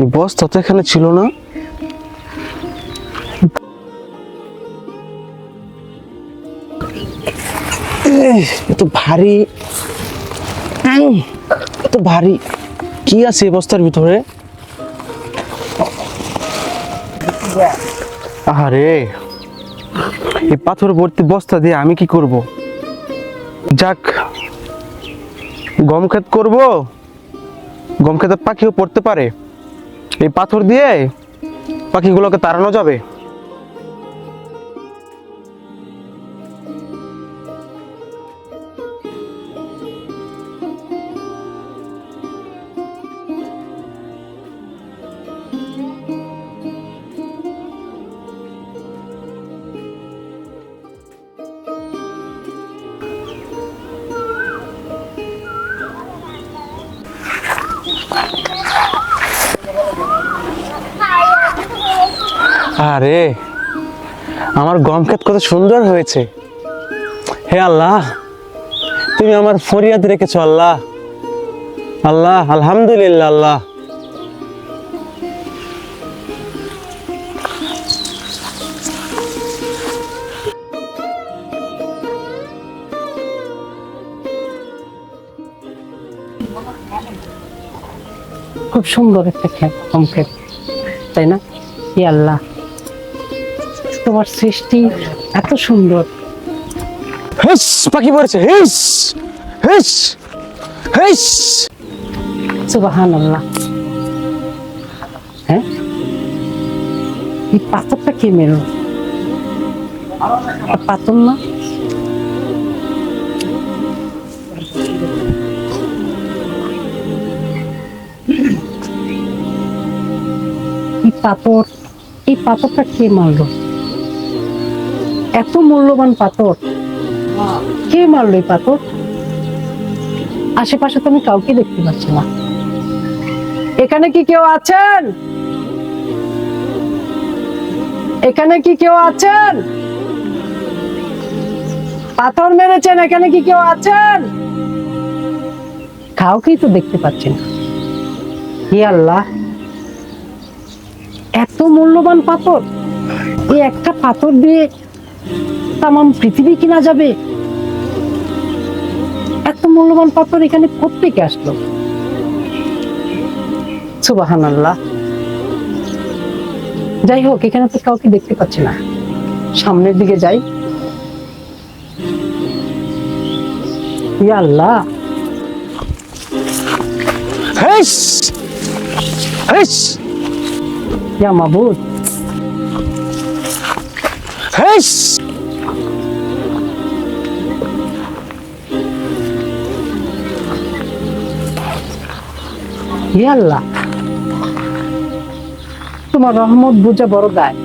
এই বস্তা তো এখানে ছিল না। এত ভারী। এত ভারী। কি আছে এই বস্তার ভিতরে? আরে এই পাথর ভর্তি বস্তা দিয়ে আমি কি করব? যাক গম ক্ষেত করব। গম ক্ষেতে পাখিও পড়তে পারে। এই পাথর দিয়ে পাখিগুলোকে তাড়ানো যাবে। আরে, আমার গম ক্ষেত কত সুন্দর হয়েছে। হে আল্লাহ, তুমি আমার ফরিয়াদ রেখেছো আল্লাহ। আল্লাহ, আলহামদুলিল্লাহ আল্লাহ। খুব সুন্দর একটা খেত কম ক্ষেত, তাই না? ই আল্লাহ। তোমার সৃষ্টি এত সুন্দর। হিস পাখি পড়েছে হিস হিস হিস। সুবাহানাল্লাহ। হ্যাঁ? এই পাথরটা কে মেরো পাথর না? এই পাথর এই পাথরটা কে মারলো? এত মূল্যবান পাথর। কে মারলো এই পাথর? আশেপাশে তো আমি কাউকে দেখতে পাচ্ছি না। এখানে কি কেউ আছেন? এখানে কি কেউ আছেন? পাথর মেরেছেন, এখানে কি কেউ আছেন? কাউকেই তো দেখতে পাচ্ছি না। হে আল্লাহ, এত মূল্যবান পাথর। এই একটা পাথর দিয়ে তাম পৃথিবী কিনা যাবে? এত মূল্যবান পাথর এখানে কোথেকে আসলো? যাই হোক, এখানে তো কাউকে দেখতে পাচ্ছি না। সামনের দিকে যাই। আল্লাহ মাবুদ। হিস! আল্লাহ। তোমার রহমত বুঝা বড় দায়।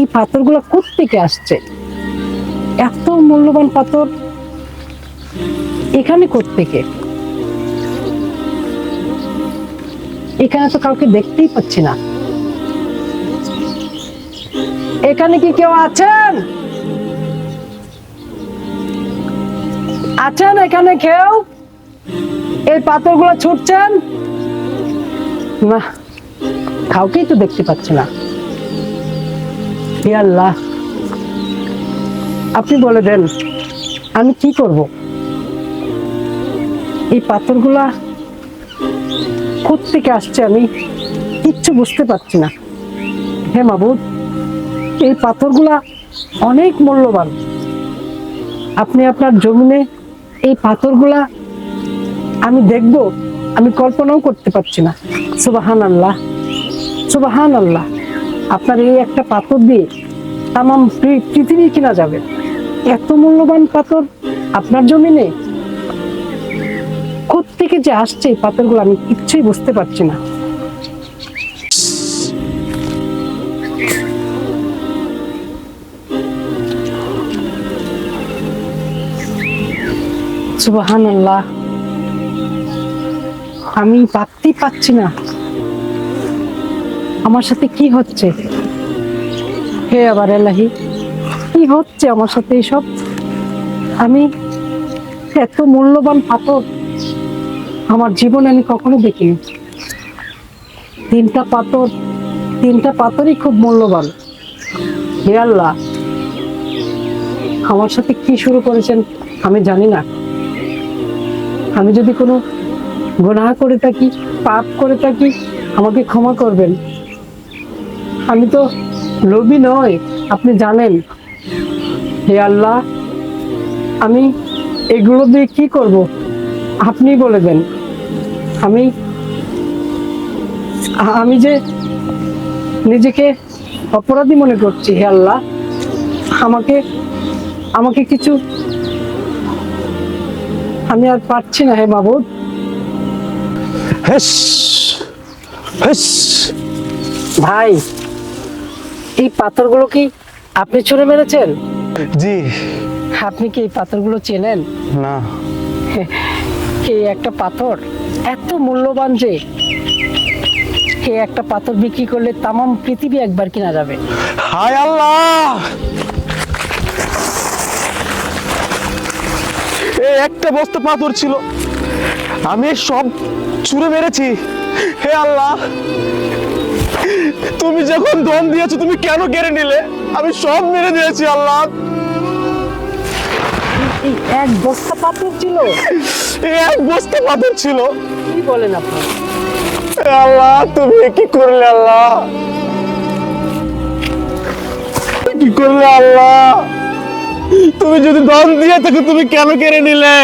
এই পাথরগুলো কোথেকে আসছে? এত মূল্যবান পাথর এখানে কোথেকে এখানে তো কাউকে দেখতেই পাচ্ছি না। এখানে কি কেউ আছেন? আছেন এখানে কেউ? এই পাথরগুলো ছুটছেন? না কাউকেই তো দেখতে পাচ্ছি না। আল্লাহ, আপনি বলে দেন, আমি কি করব? এই পাথরগুলা থেকে আসছে আমি কিচ্ছু বুঝতে পারছি না। হে মাবুদ, এই পাথরগুলা অনেক মূল্যবান। আপনি আপনার জমিনে এই পাথরগুলা আমি দেখব, আমি কল্পনাও করতে পারছি না। সুবাহান আল্লাহ সুবাহান আল্লাহ আপনার এই একটা পাথর দিয়ে তাম পৃথিবী কিনা যাবে। এত মূল্যবান পাথর আপনার জমিনে? থেকে যে আসছে এই পাথরগুলো আমি কিচ্ছুই বুঝতে পারছি না। সুবাহান আল্লাহ আমি ভাবতেই পাচ্ছি না। আমার সাথে কি হচ্ছে? হে আবার এলাহি, কি হচ্ছে আমার সাথে এইসব? আমি এত মূল্যবান পাথর আমার জীবনে আমি কখনো দেখিনি। তিনটা পাথর, তিনটা পাথরই খুব মূল্যবান। হে আল্লাহ, আমার সাথে কি শুরু করেছেন আমি জানি না। আমি যদি কোনো গুনাহ করে থাকি, পাপ করে থাকি, আমাকে ক্ষমা করবেন। আমি তো লোভী নয় আপনি জানেন। হে আল্লাহ, আমি এগুলো দিয়ে কি করব? আপনি বলে দেন। আমি আমি যে নিজেকে অপরাধী মনে করছি, হে আল্লাহ, আমাকে আমাকে কিছু আমি আর পারছি না, হে বাবু হেস হেস। ভাই এই পাথরগুলো কি আপনি ছুঁড়ে মেরেছেন? জি। আপনি কি এই পাথরগুলো চেনেন? না। এই একটা পাথর এত মূল্যবান যে এই একটা পাথর বিক্রি করলে তামাম পৃথিবী একবার কিনা যাবে? হায় আল্লাহ! এই একটা বস্তা পাথর ছিল। আমি সব ছুঁড়ে মেরেছি। হে আল্লাহ তুমি যখন দম দিয়েছ তুমি কেন কেড়ে নিলে? আমি সব মেরে দিয়েছি আল্লাহ। এই এক বস্তা পাথর ছিল। এই এক বস্তা পাথর ছিল। কি বলেন আপনি? আল্লাহ তুমি কি করলে আল্লাহ? কি করলে আল্লাহ? তুমি যদি দম দিয়ে থাকো তুমি কেন কেড়ে নিলে?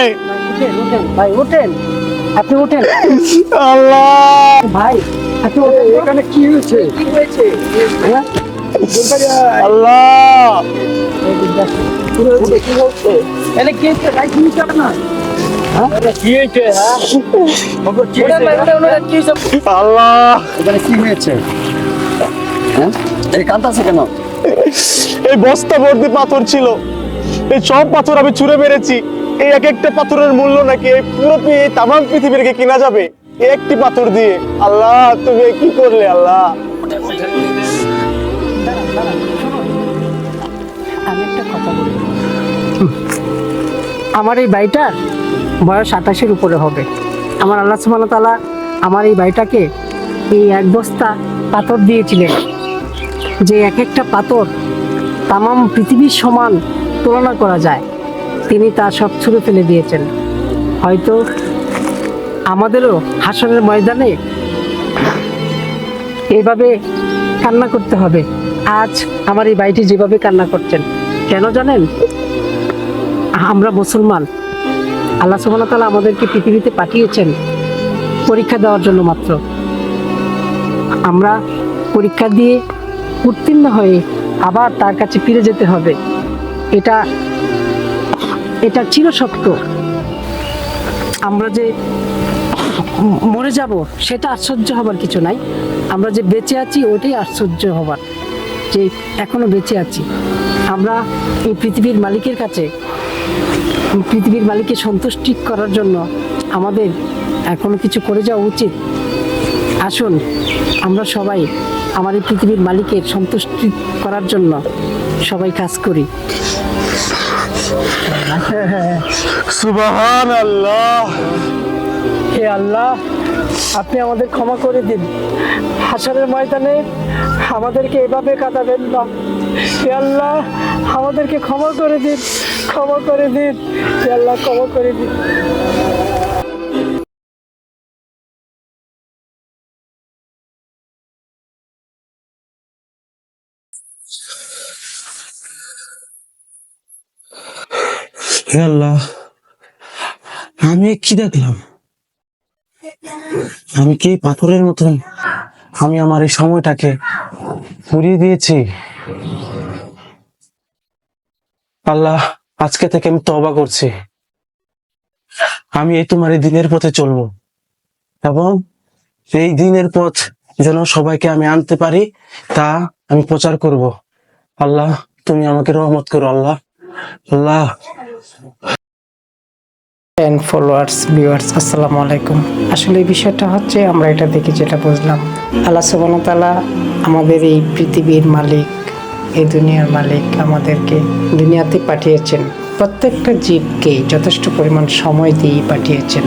ভাই উঠেন। আপনি উঠেন আল্লাহ। ভাই আপনি উঠেন এখানে কি হয়েছে? কি হয়েছে? হ্যাঁ? আল্লাহ। এই কি হচ্ছে হচ্ছে ভাই হ্যাঁ? কি হয়েছে? আল্লাহ। এখানে কি হয়েছে? এই কেন? এই বস্তা ভর্তি পাথর ছিল। এই সব পাথর আমি ছুঁড়ে মেরেছি। এই এক একটা পাথরের মূল্য নাকি এই পুরো তামাম পৃথিবীকে কিনা যাবে? একটি পাথর দিয়ে। আল্লাহ, তুমি কি করলে আল্লাহ। আমি একটা কথা আমার এই বাড়িটার বয়স আঠাশের উপরে হবে। আমার আল্লাহ ওয়া আমার এই বাড়িটাকে এই এক বস্তা পাথর দিয়েছিলেন। যে এক একটা পাথর তামাম পৃথিবীর সমান তুলনা করা যায়। তিনি তা সব ছুঁড়ে ফেলে দিয়েছেন। হয়তো আমাদেরও হাসনের ময়দানে এইভাবে কান্না করতে হবে। আজ আমার এই বাড়িটি যেভাবে কান্না করছেন, কেন জানেন? আমরা মুসলমান। আল্লাহ সুবহানাহু ওয়া তাআলা আমাদেরকে পৃথিবীতে পাঠিয়েছেন পরীক্ষা দেওয়ার জন্য মাত্র। আমরা পরীক্ষা দিয়ে উত্তীর্ণ হয়ে আবার তার কাছে ফিরে যেতে হবে। এটা এটা চির সত্য। আমরা যে মরে যাব, সেটা আশ্চর্য হবার কিছু নাই। আমরা যে বেঁচে আছি, ওটাই আশ্চর্য হবার। যে এখনও বেঁচে আছি। আমরা এই পৃথিবীর মালিকের কাছে, পৃথিবীর মালিককে সন্তুষ্টি করার জন্য আমাদের এখনও কিছু করে যাওয়া উচিত। আসুন, আমরা সবাই এই পৃথিবীর মালিকের সন্তুষ্টি করার জন্য সবাই কাজ করি। সুবহান আল্লাহ হে আল্লাহ, আপনি আমাদের ক্ষমা করে দিন। হাসারের ময়দানে আমাদেরকে এভাবে কাটাবেন না। হে আল্লাহ, আমাদেরকে ক্ষমা করে দিন, ক্ষমা করে দিন। হে আল্লাহ, ক্ষমা করে দিন। আল্লাহ, আমি কি দেখলাম? আমি কি পাথরের মতন? আমি আমার এই সময়টাকে ফুরিয়ে দিয়েছি। আল্লাহ, আজকে থেকে আমি তবা করছি। আমি এই তোমার এই দিনের পথে চলবো। এবং এই দিনের পথ যেন সবাইকে আমি আনতে পারি, তা আমি প্রচার করব। আল্লাহ, তুমি আমাকে রহমত করো, আল্লাহ। ফলোয়ার্স ভিউয়ার্স আসসালামু আলাইকুম। আসলে বিষয়টা হচ্ছে আমরা এটা দেখে যেটা বুঝলাম। আল্লাহ তাআলা আমাদের এই পৃথিবীর মালিক, এই দুনিয়ার মালিক আমাদেরকে দুনিয়াতে পাঠিয়েছেন। প্রত্যেকটা জীবকেই যথেষ্ট পরিমাণ সময় দিয়েই পাঠিয়েছেন।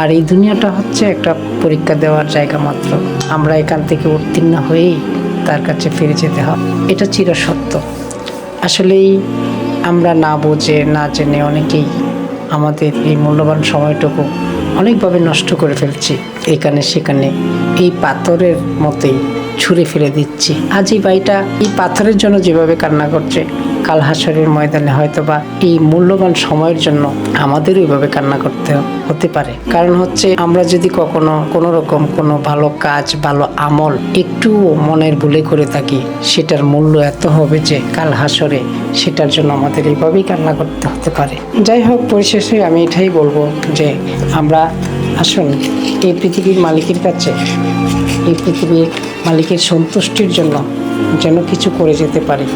আর এই দুনিয়াটা হচ্ছে একটা পরীক্ষা দেওয়ার জায়গা মাত্র। আমরা এখান থেকে উত্তীর্ণ হয়েই তার কাছে ফিরে যেতে হবে। এটা চিরসত্য। আসলেই আমরা না বুঝে, না জেনে অনেকেই আমাদের এই মূল্যবান সময়টুকু অনেকভাবে নষ্ট করে ফেলছি, এখানে সেখানে। এই পাথরের মতোই। ছুঁড়ে ফেলে দিচ্ছি। আজ এই বাড়িটা এই পাথরের জন্য যেভাবে কান্না করছে, কাল হাসরের ময়দানে হয়তো বা এই মূল্যবান সময়ের জন্য আমাদেরও এইভাবে কান্না করতে হতে পারে। কারণ হচ্ছে আমরা যদি কখনো কোনো রকম কোনো ভালো কাজ, ভালো আমল একটু মনের ভুলে করে থাকি, সেটার মূল্য এত হবে যে কাল হাসরে সেটার জন্য আমাদের এইভাবেই কান্না করতে হতে পারে। যাই হোক, পরিশেষে আমি এটাই বলব যে আমরা আসুন এই পৃথিবীর মালিকের কাছে, এই পৃথিবীর মালিকের সন্তুষ্টির জন্য যেন কিছু করে যেতে পারি,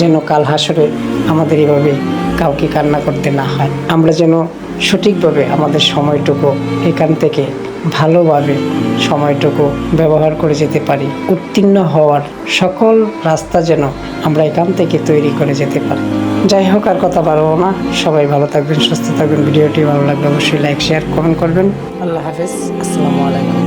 যেন কাল হাসরে আমাদের এভাবে কাউকে কান্না করতে না হয়। আমরা যেন সঠিকভাবে আমাদের সময়টুকু এখান থেকে ভালোভাবে সময়টুকু ব্যবহার করে যেতে পারি। উত্তীর্ণ হওয়ার সকল রাস্তা যেন আমরা এখান থেকে তৈরি করে যেতে পারি। যাই হোক, আর কথা বাড়াবো না। সবাই ভালো থাকবেন, সুস্থ থাকবেন। ভিডিওটি ভালো লাগলে অবশ্যই লাইক শেয়ার কমেন্ট করবেন। আল্লাহ হাফেজ। আসসালামু আলাইকুম।